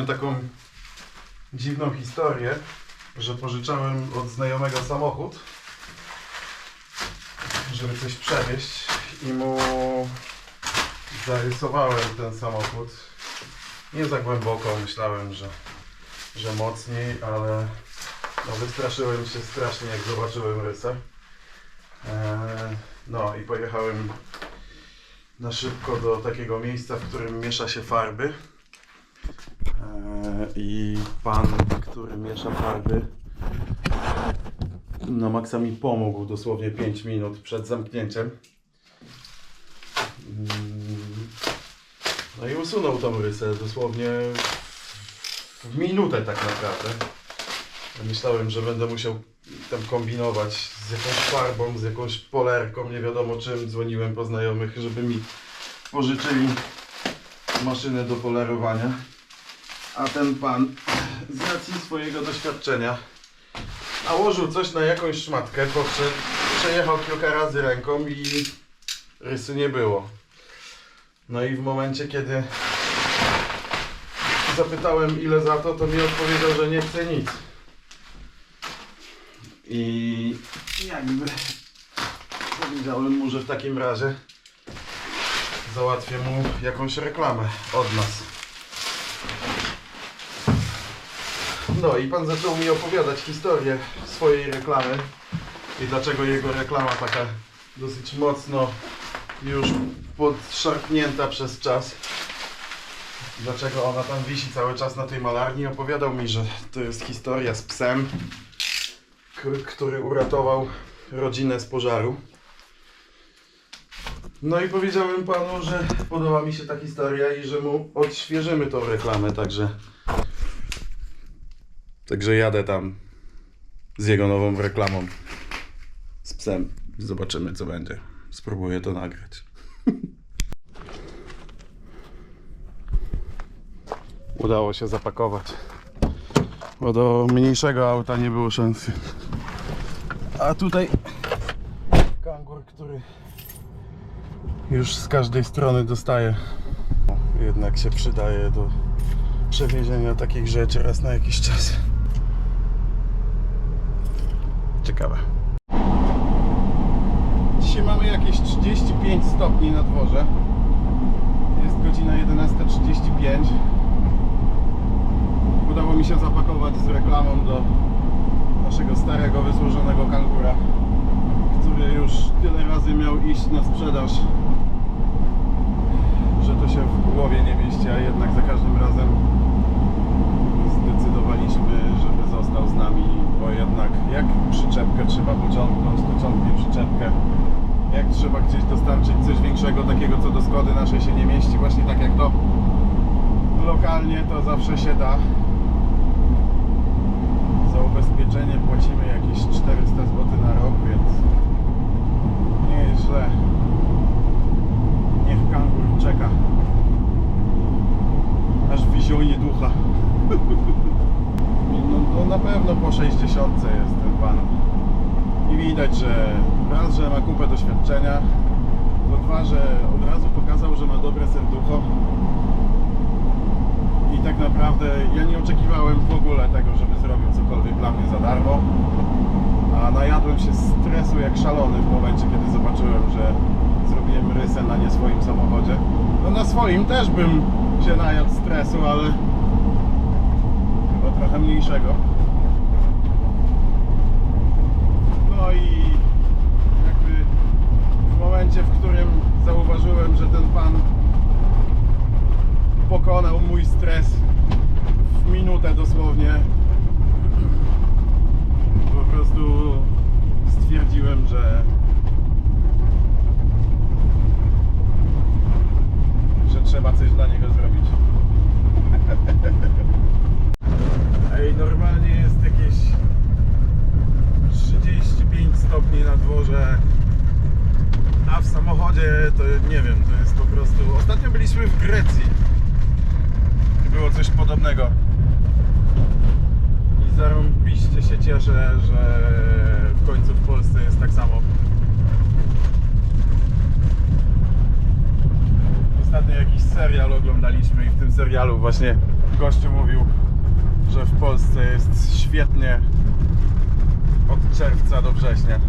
Ostatnio taką dziwną historię, że pożyczałem od znajomego samochód, żeby coś przewieźć i mu zarysowałem ten samochód. Nie za głęboko, myślałem, że, że mocniej, ale no, wystraszyłem się strasznie, jak zobaczyłem rysę. Eee, no i pojechałem na szybko do takiego miejsca, w którym miesza się farby. Eee, I pan, który miesza farby, na maksa mi pomógł dosłownie 5 minut przed zamknięciem. Mm, No i usunął tą rysę dosłownie w minutę tak naprawdę. Myślałem, że będę musiał tam kombinować z jakąś farbą, z jakąś polerką, nie wiadomo czym. Dzwoniłem po znajomych, żeby mi pożyczyli maszynę do polerowania. A ten pan z racji swojego doświadczenia nałożył coś na jakąś szmatkę, podszedł, przejechał kilka razy ręką i rysy nie było. No i w momencie, kiedy zapytałem ile za to, to mi odpowiedział, że nie chce nic. I jakby powiedziałem mu, że w takim razie załatwię mu jakąś reklamę od nas. No i pan zaczął mi opowiadać historię swojej reklamy i dlaczego jego reklama taka dosyć mocno już podszarpnięta przez czas. Dlaczego ona tam wisi cały czas na tej malarni? Opowiadał mi, że to jest historia z psem, który uratował rodzinę z pożaru. No i powiedziałem panu, że podoba mi się ta historia i że mu odświeżymy tą reklamę, także Także jadę tam z jego nową reklamą z psem. Zobaczymy co będzie. Spróbuję to nagrać. Udało się zapakować. Bo do mniejszego auta nie było szansy. A tutaj kangur, który już z każdej strony dostaje. Jednak się przydaje do przewiezienia takich rzeczy raz na jakiś czas. Ciekawe. Dzisiaj mamy jakieś 35 stopni na dworze. Jest godzina 11.35. Udało mi się zapakować z reklamą do naszego starego, wysłużonego kangura, który już tyle razy miał iść na sprzedaż, że to się w głowie nie mieści, a jednak za każdym razem z nami, bo jednak jak przyczepkę trzeba pociągnąć, to ciągnie przyczepkę. Jak trzeba gdzieś dostarczyć coś większego, takiego co do Skody naszej się nie mieści, właśnie tak jak to lokalnie, to zawsze się da. Za ubezpieczenie płacimy jakieś 400 zł na rok, więc nie jest źle. Niech kangur czeka. Aż wyzionie ducha. No, no pewno po 60 jest ten pan. I widać, że raz, że ma kupę doświadczenia, to dwa, że od razu pokazał, że ma dobre serducho. I tak naprawdę ja nie oczekiwałem w ogóle tego, żeby zrobił cokolwiek dla mnie za darmo. A najadłem się stresu jak szalony w momencie, kiedy zobaczyłem, że zrobiłem rysę na nie swoim samochodzie. No na swoim też bym się najadł stresu, ale chyba trochę mniejszego. No i jakby w momencie, w którym zauważyłem, że ten pan pokonał mój stres w minutę dosłownie, po prostu stwierdziłem, że trzeba coś dla niego zrobić. Ej, normalnie jest jakieś 35 stopni na dworze, a w samochodzie to nie wiem, to jest po prostu... Ostatnio byliśmy w Grecji i było coś podobnego. I zarąbiście się cieszę, że w końcu w samo. Ostatnio jakiś serial oglądaliśmy i w tym serialu właśnie Gościu mówił, że w Polsce jest świetnie od czerwca do września.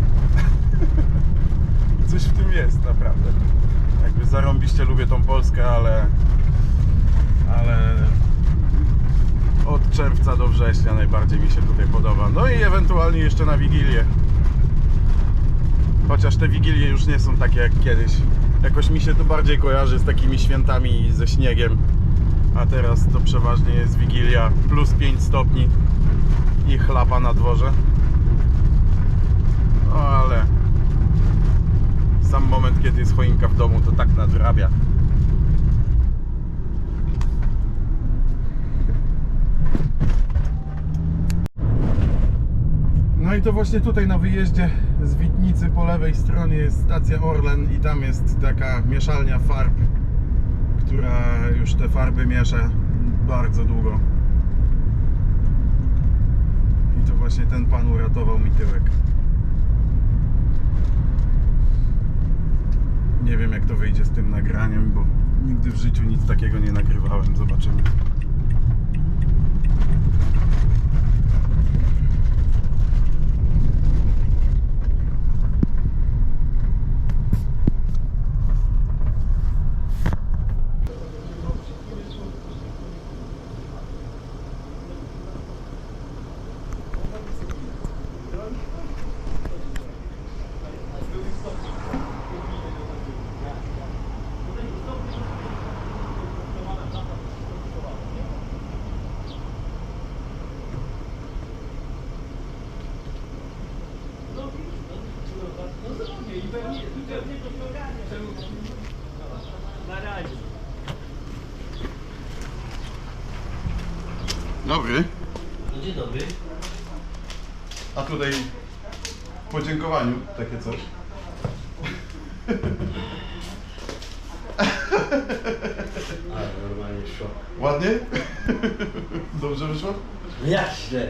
Coś w tym jest naprawdę. Jakby zarąbiście lubię tą Polskę, ale ale od czerwca do września najbardziej mi się tutaj podoba. No i ewentualnie jeszcze na Wigilię. Chociaż te Wigilie już nie są takie jak kiedyś. Jakoś mi się to bardziej kojarzy z takimi świętami ze śniegiem. A teraz to przeważnie jest Wigilia plus 5 stopni i chlapa na dworze. No ale sam moment, kiedy jest choinka w domu, to tak nadrabia. I to właśnie tutaj na wyjeździe z Witnicy po lewej stronie jest stacja Orlen i tam jest taka mieszalnia farb, która już te farby miesza bardzo długo. I to właśnie ten pan uratował mi tyłek. Nie wiem jak to wyjdzie z tym nagraniem, bo nigdy w życiu nic takiego nie nagrywałem. Zobaczymy. Dobry. No dzień dobry. A tutaj w podziękowaniu takie coś. Ale normalnie szło. Ładnie? Dobrze wyszło? No.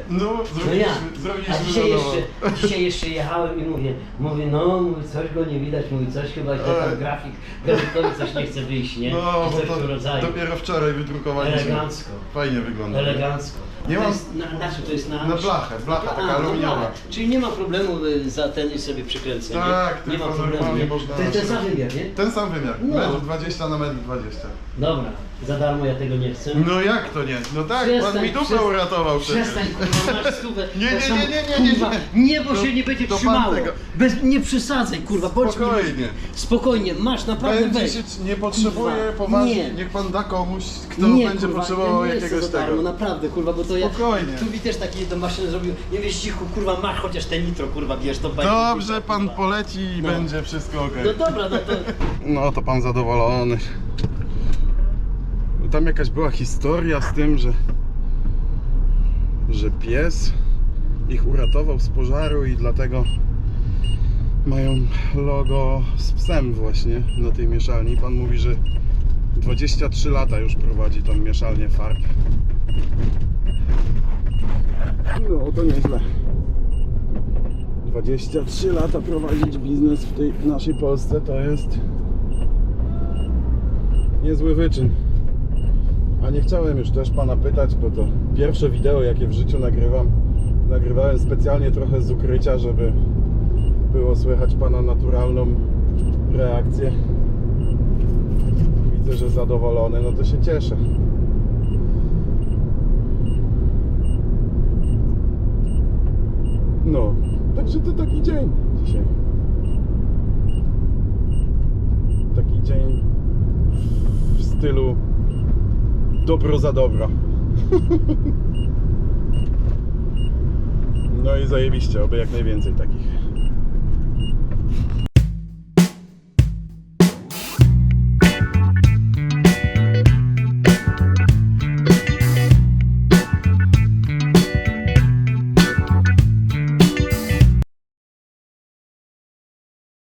No, No ja. zrobiliśmy, zrobiliśmy A dzisiaj jeszcze, dzisiaj jeszcze jechałem i mówię, mówię, no mówi, coś go nie widać, mówi coś chyba źle Ej. tam grafik, grafikowi coś nie chce wyjść, nie? No, Czy bo coś w tym to rodzaju. dopiero wczoraj wydrukowaliśmy. Elegancko. Fajnie wygląda. Elegancko. Nie to mam- jest, na, na czym to jest na... Na blachę, blacha taka A, no aluminiowa. blachę. Czyli nie ma problemu y, za ten i sobie przykręcę, Tak, nie? Nie ma tylko problemu, normalnie nie? można To jest ten sam wymiar, nie? Ten sam wymiar. No. Metr 20 na metr 20. Dobra, za darmo ja tego nie chcę. No jak to nie? No tak, pan Przestań, mi dupę przestań, uratował przecież. Przestań, kurwa, masz stówę. Nie, nie, nie, nie, nie, nie, kurwa, nie. Bo się nie będzie pan trzymało. Bez, nie przesadzaj, kurwa, bądź Spokojnie. Spokojnie, masz naprawdę Będzie weź. się, nie potrzebuje Kurwa, poważnie, nie. niech pan da komuś, kto nie, będzie kurwa, potrzebował ja nie jakiegoś za darmo, tego. naprawdę, kurwa, bo to ja... Spokojnie. Tu mi też takie do maszyny zrobił. Nie wiesz, cicho, kurwa, masz chociaż te nitro, kurwa, bierz to bajki, Dobrze, pan kurwa. poleci i No. będzie wszystko ok. No dobra, no to... No to pan zadowolony. Tam jakaś była historia z tym, że że pies ich uratował z pożaru i dlatego mają logo z psem właśnie na tej mieszalni. Pan mówi, że 23 lata już prowadzi tą mieszalnię farb. No to nieźle. 23 lata prowadzić biznes w tej naszej Polsce to jest niezły wyczyn. A nie chciałem już też pana pytać, bo to pierwsze wideo jakie w życiu nagrywam, nagrywałem specjalnie trochę z ukrycia, żeby było słychać pana naturalną reakcję. Widzę, że zadowolony, no to się cieszę. No, także to taki dzień dzisiaj. Taki dzień w stylu dobro za dobro. No i zajebiście, oby jak najwięcej takich.